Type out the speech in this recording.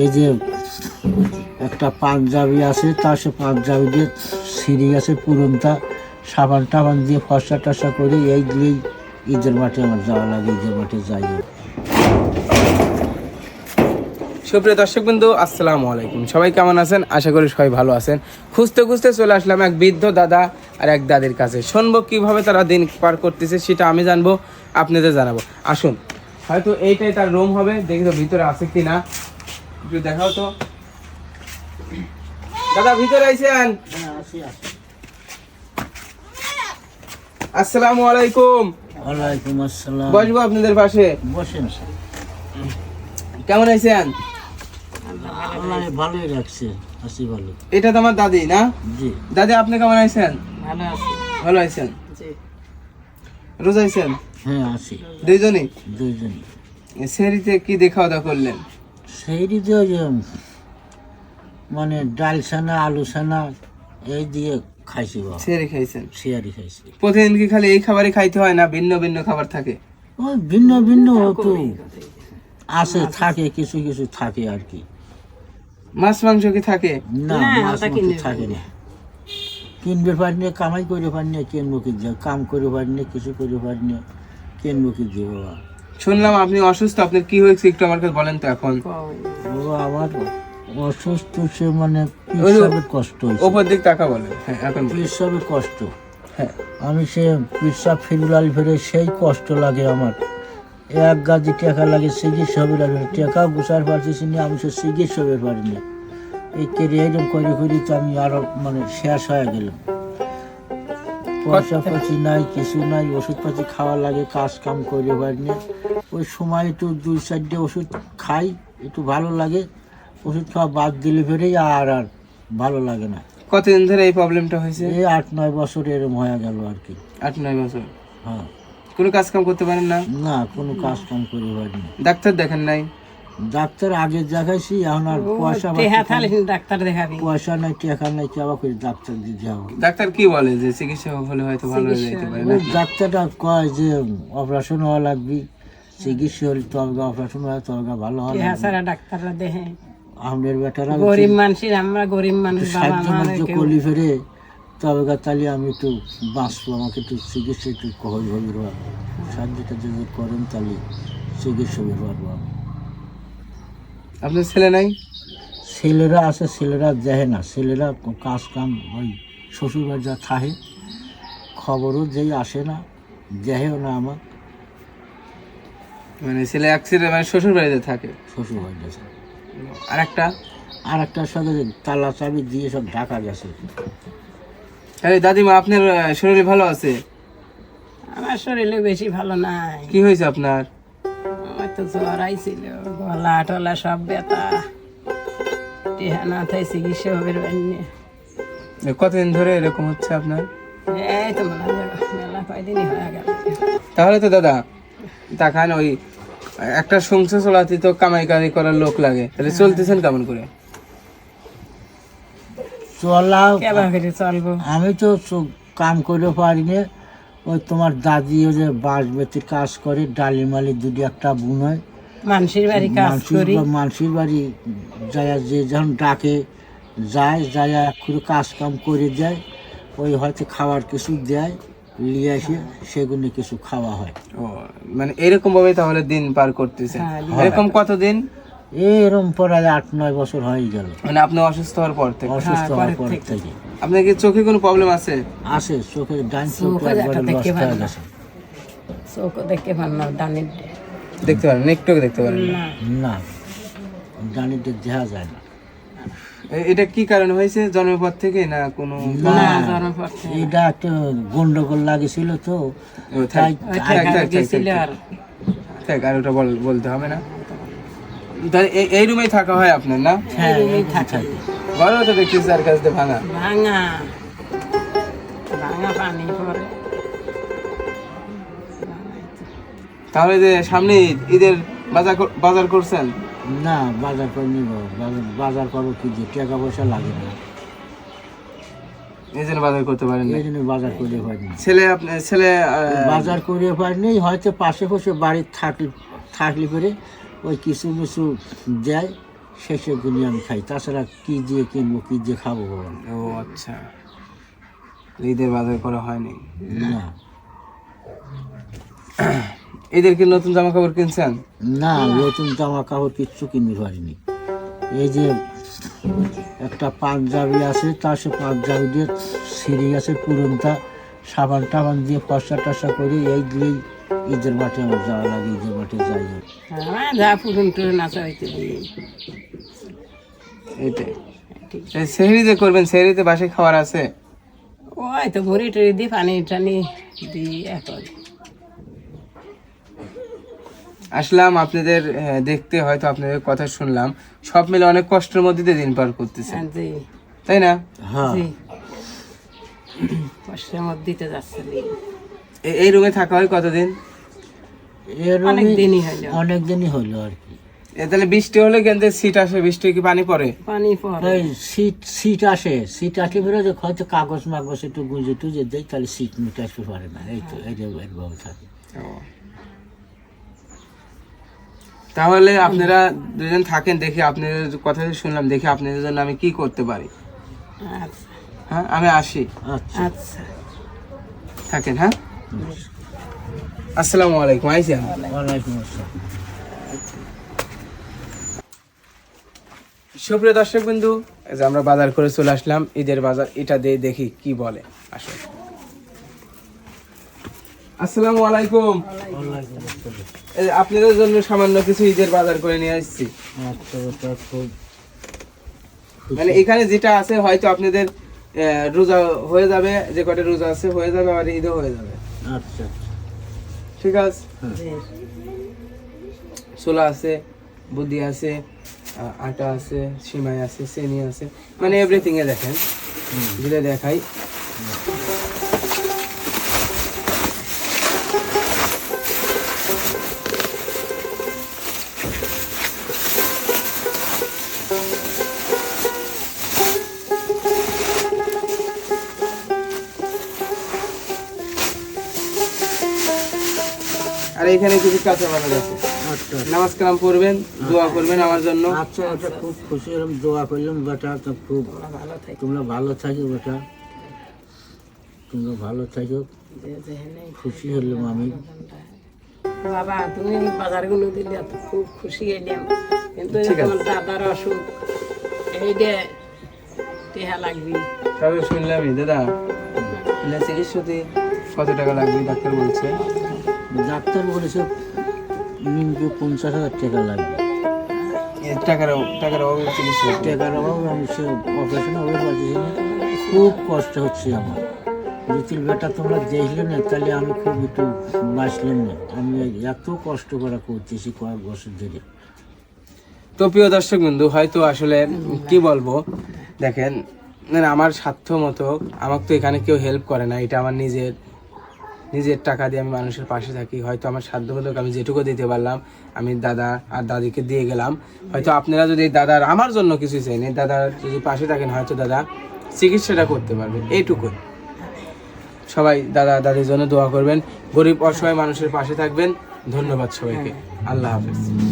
এই যে একটা পাঞ্জাবি আছে, তার সে পাঞ্জাবি দিয়ে সিঁড়ি আছে, পুরনটা সাবান টাবান দিয়ে ফসা টসা করে এই দিয়েই ঈদের মাঠে আমার যাওয়া লাগে, ঈদের মাঠে যাই। সুপ্রিয় দর্শক বন্ধু, আসসালামু আলাইকুম। সবাই কেমন আছেন? আশা করি সবাই ভালো আছেন। খুঁজতে খুঁজতে চলে আসলাম এক বৃদ্ধ দাদা আর এক দাদির কাছে। শুনব কীভাবে তারা দিন পার করতেছে সেটা আমি জানব, আপনাদের জানাব। আসুন, হয়তো এইটাই তার রুম হবে, দেখি তো ভিতরে আছে কি না একটু দেখাও তো। দাদা ভিতরে আইছেন আসসালামু আলাইকুম। ওয়ালাইকুম আসসালাম। বসবো আপনাদের পাশে। বসেন কেমন আছেন? আল্লাহ ভালোই রাখছে আসি ভালো। এটা তো আমার দাদি না? জি। দাদি আপনি কেমন আছেন? ভালো আছি। ভালো আছেন? রোজা আছেন? হ্যাঁ আছি। দুইজনই? দুইজন সেরিতে কি খাওয়া দাওয়া করলেন? সেই যে মানে ডাল ছানা আলু ছানা এই দিয়ে খাইছি বাবা। খাইছেন? শিয়ারি খাইছি। প্রতিদিন কি খালি এই খাবারই খাইতে হয় না ভিন্ন ভিন্ন খাবার থাকে? ওই ভিন্ন ভিন্ন একটু আছে থাকে কিছু কিছু থাকে আর কি। মাছ মাংস কি থাকে? না মাছ মাংস থাকে না। কিনবে পারি না কামাই করে পারি না কিনবো কি কাম করে পারি না কিছু করে পারি না কিনবো কি দিয়ে বাবা? শুনলাম আপনি অসুস্থ আপনার কি হয়েছে একটু আমার কাছে বলেন তো এখন। বাবা আমার অসুস্থ সে মানে পিসাবের কষ্ট ওপর দিক টাকা বলেন। হ্যাঁ এখন। পিসাবের কষ্ট? হ্যাঁ। আমি সে পিসা ফিরুলাল ফিরে সেই কষ্ট লাগে আমার। এক গাজি টাকা লাগে চিকিৎসা হবে লাগে টাকা গুছার পারতেছি না আমি সে চিকিৎসা পারি না। এই কেরিয়ার করে করি তো আমি আরও মানে শেষ হয়ে গেলাম। পয়সা পাতি নাই কিছু নাই ওষুধ পাতি খাওয়া লাগে কাজ কাম করে পারি না ওই সময় একটু দুই চারটে ওষুধ খাই একটু ভালো লাগে। ওষুধ খাওয়া বাদ দিলে ফেরেই আর আর ভালো লাগে না। কতদিন ধরে এই প্রবলেমটা হয়েছে? এই আট নয় বছর এরম হয়ে গেল আর কি। আট নয় বছর? হ্যাঁ। কোনো কাজ কাম করতে পারেন না? না কোনো কাজ কাম করি পারিনি ডাক্তার দেখেন নাই? ডাক্তার আগে দেখাইছি এখন আর পয়সা ডাক্তার দেখাবি। পয়সা নাই টাকা নাই কি আবার করে ডাক্তার দিতে হবে? ডাক্তার কি বলে যে চিকিৎসা হলে হয়তো ভালো হয়ে যেতে পারে ডাক্তারটা কয় যে অপারেশন হওয়া লাগবে চিকিৎসা হলে তবে অপারেশন হয় ভালো ডাক্তাররা দেখে। আমাদের বেটারা গরিব মানুষের আমরা গরিব মানুষ সাহায্য মাঝে ফেরে তবে তাহলে আমি একটু বাঁচবো আমাকে একটু চিকিৎসা একটু কহজ হবে সাহায্যটা যদি করেন তাহলে চিকিৎসা হবে পারব আমি। আপনার ছেলে নাই? ছেলেরা আছে ছেলেরা দেখে না। ছেলেরা কাজ কাম ওই শ্বশুরবাড়ি যা থাকে খবরও যেই আসে না দেখেও না আমার। মানে ছেলে অ্যাক্সিডেন্ট মানে শ্বশুর বাড়িতে থাকে? শ্বশুরবাড়ি আছে আর একটা আর একটার সাথে তালা চাবি দিয়ে সব ঢাকা গেছে। আরে দাদিমা আপনার শরীর ভালো আছে? আমার শরীরে বেশি ভালো নাই। কি হয়েছে আপনার? আমার তো জ্বর আইছিল গলা টলা সব ব্যথা। টিহা না থাই চিকিৎসা হবে। কতদিন ধরে এরকম হচ্ছে আপনার? এই তো মেলা কয়দিনই হয়ে গেল। তাহলে তো দাদা দেখান ওই একটা সংসার চলাতে তো কামাই কামাই করার লোক লাগে। তাহলে চলতেছেন কেমন করে? চলা করে আমি তো কাম করে পারি না। ওই তোমার দাদি ওই যে বাঁশ বেতির কাজ করে ডালি মালি দুটি একটা বুনয় মানুষের বাড়ি কাজ করি। বাড়ি যায় যে যখন ডাকে যায় যায় একটু কাজ কাম করে যায় ওই হয়তো খাবার কিছু দেয় নিয়ে আসে সেগুলো কিছু খাওয়া হয়। ও মানে এরকম ভাবে তাহলে দিন পার করতেছেন হ্যাঁ, এরকম কতদিন? এরম প্রায় আট নয় বছর হয়ে গেল। মানে আপনি অসুস্থ হওয়ার পর থেকে? অসুস্থ হ্যাঁ, হওয়ার পর থেকে। আপনার কি চোখে কোনো প্রবলেম আছে? আসে চোখে ডান চোখ একবারে নষ্ট হয়ে না। গেছে। চোখ দেখতে পান না ডানের দেখতে পারেন একটু দেখতে পারেন না। না। ডানিতে দেখা যায় না। এটা কি কারণে হয়েছে? জন্মের পর থেকে না কোনো না এটা একটা গন্ডগোল লাগেছিল তো। তাই আর থাক আর ওটা বল- বলতে হবে না। এই- এই রুমেই থাকা হয় আপনার না? হ্যাঁ এই থাকে। ঘরও তো দেখতেছি তার কাছ দিয়ে ভাঙা। ভাঙা। ভাঙা পানি পরে তাহলে যে সামনে ঈদের বাজার বাজার করছেন? না বাজার করে নিব বাজার বাজার করব কি যে টাকা পয়সা লাগে না। এই জন্য বাজার করতে পারেন এই জন্য বাজার করে পারিনি ছেলে আপনার ছেলে বাজার করে পারিনি হয়তো পাশে পাশে বাড়ি থাকলে থাকলে পরে ওই কিছু কিছু দেয় সেসবগুলি আমি খাই। তাছাড়া কী দিয়ে কিনবো কী দিয়ে খাব ও আচ্ছা। ঈদের বাজার করা হয়নি? না। ঈদের কি নতুন জামা কাপড় কিনছেন? না নতুন জামা কাপড় কিচ্ছু কিনতে পারিনি। এই যে একটা পাঞ্জাবি আছে তার সে পাঞ্জাবি দিয়ে সিঁড়ি আছে পুরনটা সাবান টাবান দিয়ে পশা টসা করে এই দিয়েই ঈদের মাঠে আমার যাওয়া লাগে ঈদের মাঠে যাই হোক। যা পুরন টুরন আছে হইতে এইটাই। সেহরিতে করবেন সেহরিতে বাসে খাবার আছে। ওই তো ভরি টরি দিই পানি টানি দিই এখন। আসলাম আপনাদের দেখতে হয়তো আপনাদের কথা শুনলাম। সব মিলে অনেক কষ্টের মধ্যে দিয়ে দিন পার করতেছে। আর তাই না? হ্যাঁ। কষ্টের মধ্যে দিতে যাচ্ছে এই রুমে থাকা হয় কতদিন? অনেক দিনই হইল অনেক দিনই হলো আর কি। তাহলে বৃষ্টি হলে কিন্তু সিট আসে বৃষ্টি কি পানি পড়ে? পানি পড়ে। সিট সিট আসে সিট আসে বেরো যে হয়তো কাগজ মাগজ একটু গুঁজে টুজে দেয় তাহলে সিট মিটে আসতে পারে না। এই তো এই এরভাবে থাকে তাহলে আপনারা দুজন থাকেন দেখি আপনাদের কথা শুনলাম দেখি আপনাদের জন্য আমি কি করতে পারি? আচ্ছা। হ্যাঁ আমি আসি। আচ্ছা। আচ্ছা। থাকেন হ্যাঁ? আসসালামু আলাইকুম আইসি আমি। ওয়ালাইকুম আসসালাম। সুপ্রিয় দর্শক বিন্দু এই যে আমরা বাজার করে চলে আসলাম ঈদের বাজার এটা দিয়ে দেখি কি বলে আসলে। আসসালামু আলাইকুম। আপনাদের জন্য সামান্য কিছু ঈদের বাজার করে নিয়ে আসছি। আচ্ছা মানে এখানে যেটা আছে হয়তো আপনাদের রোজা হয়ে যাবে যে কটা রোজা আছে হয়ে যাবে আর ঈদও হয়ে যাবে। আচ্ছা ঠিক আছে? জি ছোলা আছে বুদ্ধি আছে আটা আছে সিমাই আছে চেনি আছে মানে এভরিথিং এ দেখেন যেটা দেখাই। আর এখানে কিছু কাঁচা বাজার আছে। আচ্ছা। নামাজ কালাম পড়বেন দোয়া করবেন আমার জন্য। আচ্ছা ওটা খুব খুশি হলাম দোয়া করলাম বেটা তো খুব ভালো থাকি তোমরা ভালো থাকো বেটা। তোমরা ভালো থাকো। খুশি হলাম আমি। বাবা তুমি বাজারগুলো দিলে তো খুব খুশি হইলাম। কিন্তু দাদার অসুখ। টেহা লাগবি। তবে শুনলামই দাদা। চিকিৎসাতে কত টাকা লাগবে ডাক্তার বলছে? ডাক্তার বলেছে মিনিমাম পঞ্চাশ হাজার টাকা লাগবে। টাকার টাকার অভাবে চিকিৎসা টাকার অভাবে আমি সে অপারেশন হবে পারছি খুব কষ্ট হচ্ছে আমার। লিটিল বেটা তোমরা দেখলে না তাহলে আমি খুব একটু বাঁচলাম না। আমি এত কষ্ট করা করতেছি কয়েক বছর ধরে। তো প্রিয় দর্শক বন্ধু হয়তো আসলে কি বলব? দেখেন মানে আমার স্বার্থ মতো আমাকে তো এখানে কেউ হেল্প করে না এটা আমার নিজের নিজের টাকা দিয়ে আমি মানুষের পাশে থাকি। হয়তো আমার সাধ্য হলো আমি যেটুকু দিতে পারলাম আমি দাদা আর দাদিকে দিয়ে গেলাম। হয়তো আপনারা যদি দাদার আমার জন্য কিছু চাইনি দাদা যদি পাশে থাকেন হয়তো দাদা চিকিৎসাটা করতে পারবেন এইটুকু। সবাই দাদা দাদির জন্য দোয়া করবেন। গরিব অসহায় মানুষের পাশে থাকবেন। ধন্যবাদ সবাইকে। আল্লাহ হাফেজ।